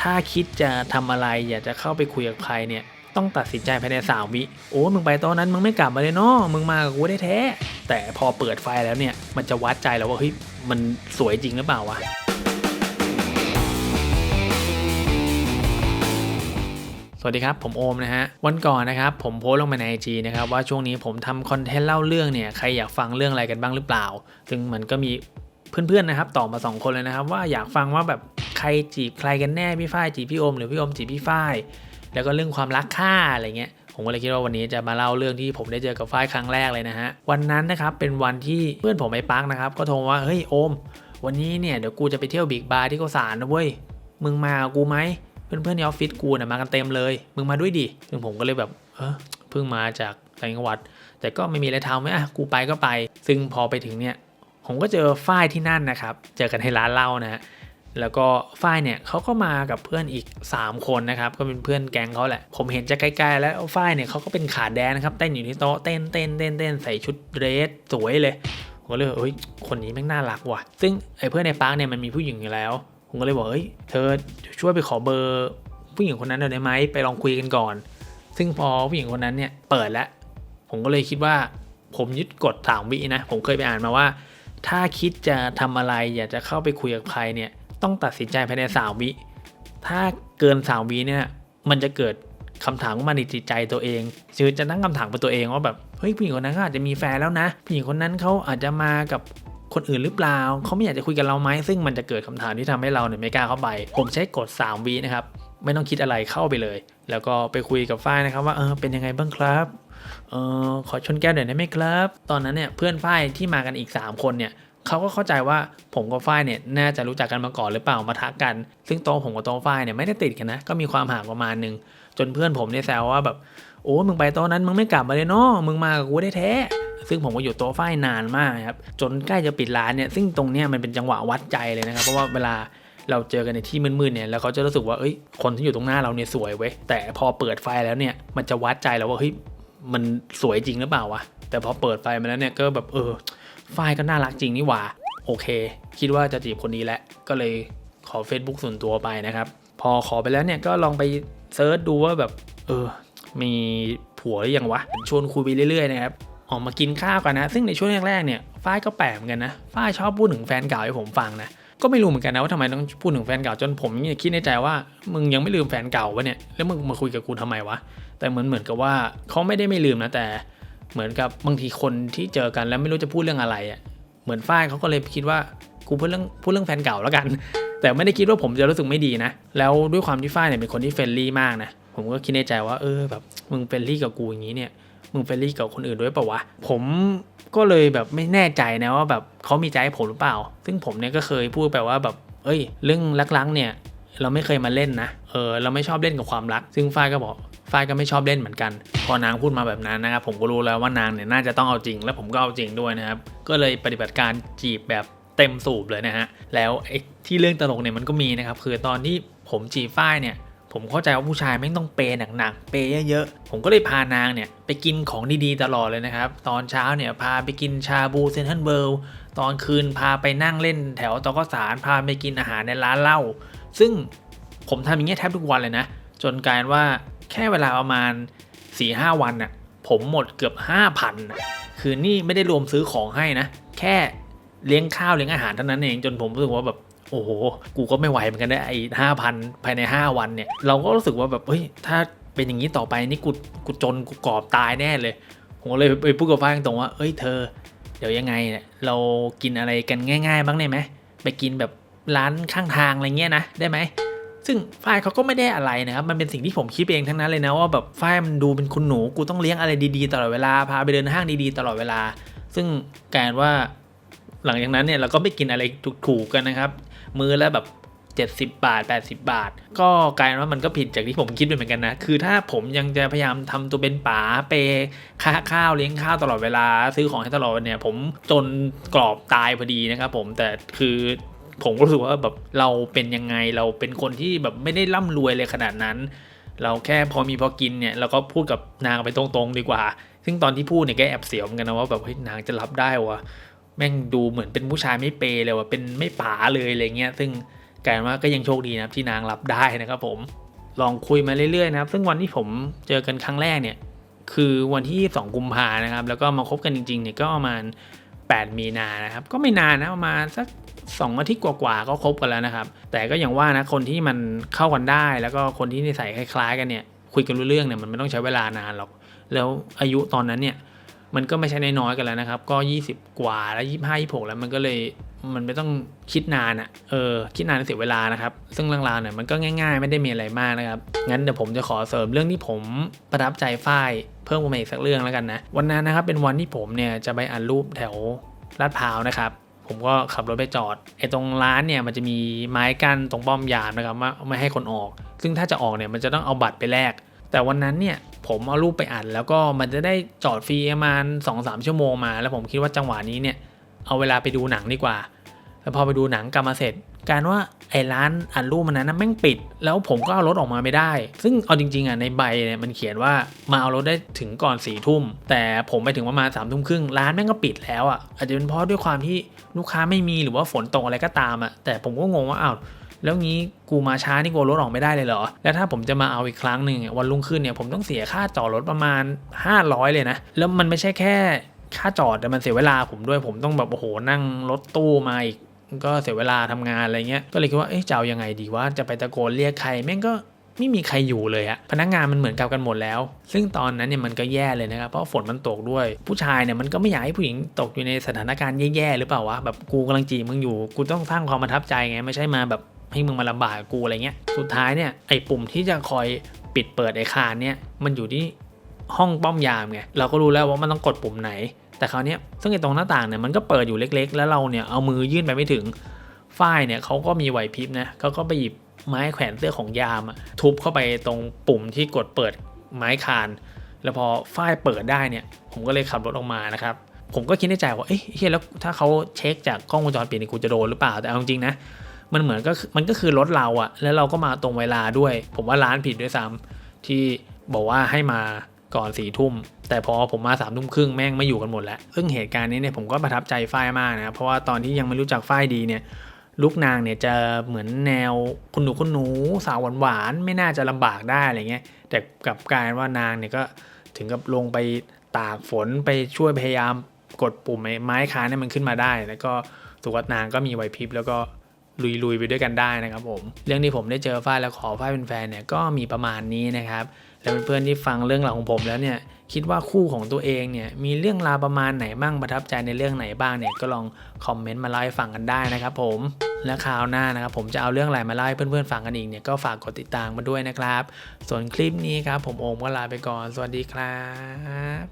ถ้าคิดจะทำอะไรอยากจะเข้าไปคุยกับใครเนี่ย ต้องตัดสินใจภายในสามวิ โอ้มึงไปตอนนั้นมึงไม่กลับมาเลยเนาะมึงมากับกูได้แท้ แต่พอเปิดไฟแล้วเนี่ย มันจะวัดใจแล้วว่าเฮ้ยมันสวยจริงหรือเปล่าวะสวัสดีครับ ผมโอมนะฮะ วันก่อนนะครับ ผมโพสลงไปในไอจีนะครับ ว่าช่วงนี้ผมทำคอนเทนต์เล่าเรื่องเนี่ย ใครอยากฟังเรื่องอะไรกันบ้างหรือเปล่า ซึ่งมันก็มีเพื่อนๆนะครับตอบมา 2 คนเลยนะครับ ว่าอยากฟังว่าแบบ ใครจีบใครกันแน่พี่ฝ้ายจีบพี่อมหรือพี่อมจีบพี่ฝ้ายแล้วก็เรื่องความรักค่าอะไรเงี้ยผมก็เลยคิดว่าวันนี้จะมาเล่าเรื่องที่ผมได้เจอกับฝ้ายครั้งแรกเลยนะฮะวันนั้นนะครับเป็นวันที่เพื่อนผมไอ้ปักนะครับก็โทรว่าเฮ้ยโอม วันนี้เนี่ยเดี๋ยวกูจะไปเที่ยวบิ๊กบาร์ที่โกสานนะเว้ยมึงมากูไหมเพื่อนๆในออฟฟิศกูน่ะมากันเต็มเลย มึงมาด้วยดิซึ่งผมก็เลยแบบเออเพิ่งมาจากต่างจังหวัด แต่ก็ไม่มีอะไรทำไหมอะกูไปก็ไป ซึ่งพอไปถึงเนี่ยผมก็เจอฝ้ายที่นั่นนะครับ เจอกันให้ร้านเหล้านะฮะ แล้วก็ฝ้ายเนี่ยเขาก็มากับเพื่อนอีก 3 คนนะครับ ก็เป็นเพื่อนแก๊งเขาแหละ ผมเห็นจากไกลๆแล้วฝ้ายเนี่ยเขาก็เป็นขาแดนนะครับเต้นอยู่ที่โต๊ะเต้นเต้นเต้นเต้นใส่ชุดเดรสสวยเลยผมก็เลยเฮ้ยคนนี้แม่งน่ารักว่ะ ซึ่งไอ้เพื่อนในปาร์คเนี่ยมันมีผู้หญิงอยู่แล้ว ผมก็เลยบอกเฮ้ยเธอช่วยไปขอเบอร์ผู้หญิงคนนั้นหน่อยได้ไหมไปลองคุยกันก่อน ซึ่งพอผู้หญิงคนนั้นเนี่ยเปิดแล้วผมก็เลยคิดว่าผมยึดกฎสามวินะผมเคยไปอ่านมาว่า ถ้าคิดจะทำอะไรอยากจะเข้าไปคุยกับใครเนี่ย ต้องตัดสินใจภายในสามวิ ถ้าเกินสามวิเนี่ย มันจะเกิดคำถามขึ้นมาในจิตใจตัวเองคือจะตั้งคำถามกับตัวเองว่าแบบ เฮ้ยผู้หญิงคนนั้นเขาอาจจะมีแฟนแล้วนะผู้หญิงคนนั้นเขาอาจจะมากับคนอื่นหรือเปล่า เขาไม่อยากจะคุยกับเราไหมซึ่งมันจะเกิดคำถามที่ทำให้เราเนี่ยไม่กล้าเข้าไป ผมใช้กฎ3วินะครับ ไม่ต้องคิดอะไรเข้าไปเลย แล้วก็ไปคุยกับฝ้ายนะครับว่า เออ เป็นยังไงบ้างครับ เออขอชนแก้วหน่อยได้ไหมครับ ตอนนั้นเนี่ยเพื่อนฝ้ายที่มากันอีก 3 คนเนี่ย เขาก็เข้าใจว่าผมกับฝ้ายเนี่ยน่าจะรู้จักกันมาก่อนหรือเปล่ามาทักกัน ซึ่งโต๊ะผมกับโต๊ะฝ้ายเนี่ยไม่ได้ติดกันนะก็มีความห่างประมาณหนึ่งจนเพื่อนผมเนี่ยแซวว่าแบบโอ้มึงไปโต๊ะนั้นมึงไม่กลับมาเลยเนาะมึงมากับกูได้แท้ซึ่งผมก็อยู่โต๊ะฝ้ายนานมากครับจนใกล้จะปิดร้านเนี่ยซึ่งตรงเนี้ยมันเป็นจังหวะวัดใจเลยนะครับเพราะว่าเวลาเราเจอกันในที่มืดๆเนี่ยแล้วเขาจะรู้สึกว่าเอ้ยคนที่อยู่ตรงหน้าเราเนี่ยสวยเว้ยแต่พอเปิดไฟแล้วเนี่ยมันจะวัดใจเราว่าเฮ้ยมันสวยจริงหรือเปล่าวะแต่พอเปิดไฟมาแล้วเนี่ยก็แบบเออ ฝ้ายก็น่ารักจริงนี่หว่า โอเค คิดว่าจะจีบคนนี้แหละ ก็เลยขอ Facebook ส่วนตัวไปนะครับ พอขอไปแล้วเนี่ยก็ลองไปเซิร์ชดูว่าแบบ เออ มีผัวหรือยังวะ ชวนคุยไปเรื่อยๆนะครับ ออกมากินข้าวกันนะ ซึ่งในช่วงแรกๆเนี่ยฝ้ายก็แปลกเหมือนกันนะฝ้ายชอบพูดถึงแฟนเก่าให้ผมฟังนะก็ไม่รู้เหมือนกันนะว่าทำไมต้องพูดถึงแฟนเก่าจนผมเนี่ยคิดในใจว่ามึงยังไม่ลืมแฟนเก่าวะเนี่ยแล้วมึงมาคุยกับกูทำไมวะแต่เหมือนเหมือนกับว่าเขาไม่ได้ไม่ลืมนะแต่ เหมือนกับบางทีคนที่เจอกันแล้วไม่รู้จะพูดเรื่องอะไรอะ่ะเหมือนฝ้ายเขาก็เลยคิดว่ากูพูดเรื่องพูดเรื่องแฟนเก่าแล้วกัน แต่ไม่ได้คิดว่าผมจะรู้สึกไม่ดีนะ แล้วด้วยความที่ฝ้ายเนี่ยเป็นคนที่เฟรนลี่มากนะผมก็คิดในใจว่าเออแบบมึงเฟรนลี่กับกูอย่างนี้เนี่ยมึงเฟรนลี่กับคนอื่นด้วยเปล่าวะผมก็เลยแบบไม่แน่ใจนะว่าแบบเขามีใจให้ผมหรือเปล่า ซึ่งผมเนี่ยก็เคยพูดไปว่าแบบ เอ้ย เรื่องรักๆเนี่ยเราไม่เคยมาเล่นนะ เออเราไม่ชอบเล่นกับความรัก ซึ่งฝ้ายก็บอก ฝ้ายก็ไม่ชอบเล่นเหมือนกัน พอนางพูดมาแบบนั้นนะครับผมก็รู้แล้วว่านางเนี่ยน่าจะต้องเอาจริง และผมก็เอาจริงด้วยนะครับ ก็เลยปฏิบัติการจีบแบบเต็มสูบเลยนะฮะ แล้วไอ้ที่เรื่องตลกเนี่ยมันก็มีนะครับ คือตอนที่ผมจีบฝ้ายเนี่ย ผมเข้าใจว่าผู้ชายไม่ต้องเปย์หนักๆ เปย์เยอะๆ ผมก็เลยพานางเนี่ยไปกินของดีๆตลอดเลยนะครับ ตอนเช้าเนี่ยพาไปกินชาบูเซนทรัลเวิลตอนคืนพาไปนั่งเล่นแถวตอกสารพาไปกินอาหารในร้านเหล้า ซึ่งผมทำอย่างเงี้ยแทบทุกวันเลยนะ จนกลายว่า แค่เวลาประมาณ4-5วันน่ะผมหมดเกือบ 5,000นะคือนี่ไม่ได้รวมซื้อของให้นะ แค่เลี้ยงข้าวเลี้ยงอาหารเท่านั้นเองจนผมรู้สึกว่าแบบโอ้โห กูก็ไม่ไหวเหมือนกันนะไอ้ห้าพันภายใน 5 วันเนี่ย เราก็รู้สึกว่าแบบเฮ้ยถ้าเป็นอย่างนี้ต่อไปนี่กูกูจนกูกรอบตายแน่เลย ผมก็เลยไปพูดกับฟ้าตรงว่าเอ้ยเธอ เดี๋ยวยังไงเนี่ยเรากินอะไรกันง่าย ๆ บ้างได้ไหมไปกินแบบร้านข้างทางอะไรเงี้ยนะได้ไหม ซึ่งฝ้ายเขาก็ไม่ได้อะไรนะครับ มันเป็นสิ่งที่ผมคิดเองทั้งนั้นเลยนะว่าแบบฝ้ายมันดูเป็นคุณหนูกูต้องเลี้ยงอะไรดีๆตลอดเวลาพาไปเดินห้างดีๆตลอดเวลา ซึ่งกลารว่าหลังจากนั้นเนี่ยเราก็ไม่กินอะไรถูกๆกันนะครับ มือและแบบ 70 บาท 80 บาท ก็กลายว่ามันก็ผิดจากที่ผมคิดไปเหมือนกันนะ คือถ้าผมยังจะพยายามทำตัวเป็นป๋าเปค่าข้าวเลี้ยงข้าวตลอดเวลา ซื้อของให้ตลอดเนี่ยผมจนกรอบตายพอดีนะครับผมแต่คือ ผมก็รู้สึกว่าแบบเราเป็นยังไงเราเป็นคนที่แบบไม่ได้ร่ำรวยเลยขนาดนั้น เราแค่พอมีพอกินเนี่ยเราก็พูดกับนางไปตรงๆดีกว่า ซึ่งตอนที่พูดเนี่ยแกแอบเสียวเหมือนกันนะว่าแบบเฮ้ยนางจะรับได้วะแม่งดูเหมือนเป็นผู้ชายไม่เปเลยว่ะเป็นไม่ป๋าเลยอะไรเงี้ยซึ่งกลายว่าก็ยังโชคดีนะครับที่นางรับได้นะครับผมลองคุยมาเรื่อยๆนะครับ ซึ่งวันที่ผมเจอกันครั้งแรกเนี่ย คือวันที่ 2 กุมภานะครับ แล้วก็มาคบกันจริงๆเนี่ยก็ประมาณ 8 มีนานะครับ ก็ไม่นานนะประมาณสัก2อาทิตย์กว่าๆก็ครบกันแล้วนะครับ แต่ก็อย่างว่านะคนที่มันเข้ากันได้ แล้วก็คนที่นิสัยคล้ายๆ กันเนี่ยคุยกันรู้เรื่องเนี่ยมันไม่ต้องใช้เวลานานหรอก แล้วอายุตอนนั้นเนี่ย มันก็ไม่ใช่น้อยๆกันแล้วนะครับ ก็ 20 กว่าแล้ว 25 26 แล้วมันก็เลยมันไม่ต้องคิดนานอะ่ะ เออ คิดนานเสียเวลานะครับ ซึ่งเรื่องราวเนี่ยมันก็ง่าย ๆ ไม่ได้มีอะไรมากนะครับ งั้นเดี๋ยวผมจะขอเสริมเรื่องที่ผมประทับใจฝ้ายเพิ่มมาอีกสักเรื่องแล้วกันนะ วันนั้นนะครับเป็นวันที่ผมเนี่ยจะไปอ่านรูปแถวลาดพร้าวนะครับ ผมก็ขับรถไปจอด ไอ้ตรงร้านเนี่ยมันจะมีไม้กั้นตรงป้อมยามนะครับว่าไม่ให้คนออก ซึ่งถ้าจะออกเนี่ยมันจะต้องเอาบัตรไปแลก แต่วันนั้นเนี่ยผมเอารูปไปอัดแล้วก็มันจะได้จอดฟรีประมาณ2อสชั่วโมงมา แล้วผมคิดว่าจังหวะนี้เนี่ยเอาเวลาไปดูหนังดีกว่า แล้วพอไปดูหนังกลับมาเสร็จ การว่าไอ้ร้านอัดรูปมันนั้นนะแม่งปิด แล้วผมก็เอารถออกมาไม่ได้ ซึ่งเอาจริงๆอะในใบเนี่ยมันเขียนว่ามาเอารถได้ถึงก่อนสี่ทุ่ม แต่ผมไปถึงประมาณสามทุ่มครึ่งร้านแม่งก็ปิดแล้วอะอาจจะเป็นเพราะด้วยความที่ลูกค้าไม่มีหรือว่าฝนตกอะไรก็ตามอะแต่ผมก็งงว่าอ้าว แล้วงี้กูมาช้านี่กูรถออกไม่ได้เลยเหรอ แล้วถ้าผมจะมาเอาอีกครั้งหนึ่งวันรุ่งขึ้นเนี่ยผมต้องเสียค่าจอดรถประมาณ 500 เลยนะ แล้วมันไม่ใช่แค่ค่าจอดแต่มันเสียเวลาผมด้วยผมต้องแบบโอ้โหนั่งรถตู้มาอีกก็เสียเวลาทำงานอะไรเงี้ย ก็เลยคิดว่า เอ๊ะจะเอายังไงดีว่าจะไปตะโกนเรียกใครแม่งก็ไม่มีใครอยู่เลยอะพนักงานมันเหมือนกับกันหมดแล้ว ซึ่งตอนนั้นเนี่ยมันก็แย่เลยนะครับเพราะฝนมันตกด้วย ผู้ชายเนี่ยมันก็ไม่อยากให้ผู้หญิงตกอยู่ในสถานการณ์แย่ๆหรือเปล่าวะแบบกูกำลังจีบมึงอยู่ กูต้องสร้างความประทับใจไงไม่ใช่มาแบบ ให้มึงมาลำบากกูอะไรเงี้ย สุดท้ายเนี่ยไอ้ปุ่มที่จะคอยปิดเปิดไอ้คานเนี่ยมันอยู่ที่ห้องป้อมยามไงเราก็รู้แล้วว่ามันต้องกดปุ่มไหน แต่คราวเนี้ยซึ่งไอ้ตรงหน้าต่างเนี่ยมันก็เปิดอยู่เล็ก ๆ แล้วเราเนี่ยเอามือยื่นไปไม่ถึงฝ้ายเนี่ยเขาก็มีไหวพริบนะเขาก็ไปหยิบไม้แขวนเสื้อของยามอะทุบเข้าไปตรงปุ่มที่กดเปิดไม้คาน แล้วพอฝ้ายเปิดได้เนี่ย ผมก็เลยขับรถออกมานะครับผมก็คิดในใจว่าเอ้ยเฮ้ยแล้วถ้าเขาเช็คจากกล้องวงจรปิดนี่กูจะโดนหรือเปล่าแต่เอาจริงนะ มันเหมือนก็มันก็คือรถเราอะแล้วเราก็มาตรงเวลาด้วย ผมว่าร้านผิดด้วยซ้ำที่บอกว่าให้มาก่อนสี่ทุ่ม แต่พอผมมาสามทุ่มครึ่งแม่งไม่อยู่กันหมดแล้วซึ่งเหตุการณ์นี้เนี่ยผมก็ประทับใจฝ้ายมากนะครับเพราะว่าตอนที่ยังไม่รู้จักฝ้ายดีเนี่ยลูกนางเนี่ยจะเหมือนแนวคุณหนูคุณหนูสาวหวานๆไม่น่าจะลำบากได้อะไรเงี้ยแต่กับกลายว่านางเนี่ยก็ถึงกับลงไปตากฝนไปช่วยพยายามกดปุ่มไม้ค้านให้มันขึ้นมาได้ แล้วก็สุวัตนางก็มีไหวพริบแล้วก็ ลุยๆไปด้วยกันได้นะครับผม เรื่องที่ผมได้เจอฝ้ายแล้วขอฝ้ายเป็นแฟนเนี่ยก็มีประมาณนี้นะครับ แล้วเพื่อนๆที่ฟังเรื่องราวของผมแล้วเนี่ยคิดว่าคู่ของตัวเองเนี่ยมีเรื่องราวประมาณไหนบ้างประทับใจในเรื่องไหนบ้างเนี่ยก็ลองคอมเมนต์มาเล่าให้ฟังกันได้นะครับผมและคราวหน้านะครับผมจะเอาเรื่องอะไรมาเล่าให้เพื่อนๆฟังกันอีกเนี่ยก็ฝากกดติดตามมาด้วยนะครับ ส่วนคลิปนี้ครับผมโอมก็ลาไปก่อน สวัสดีครับ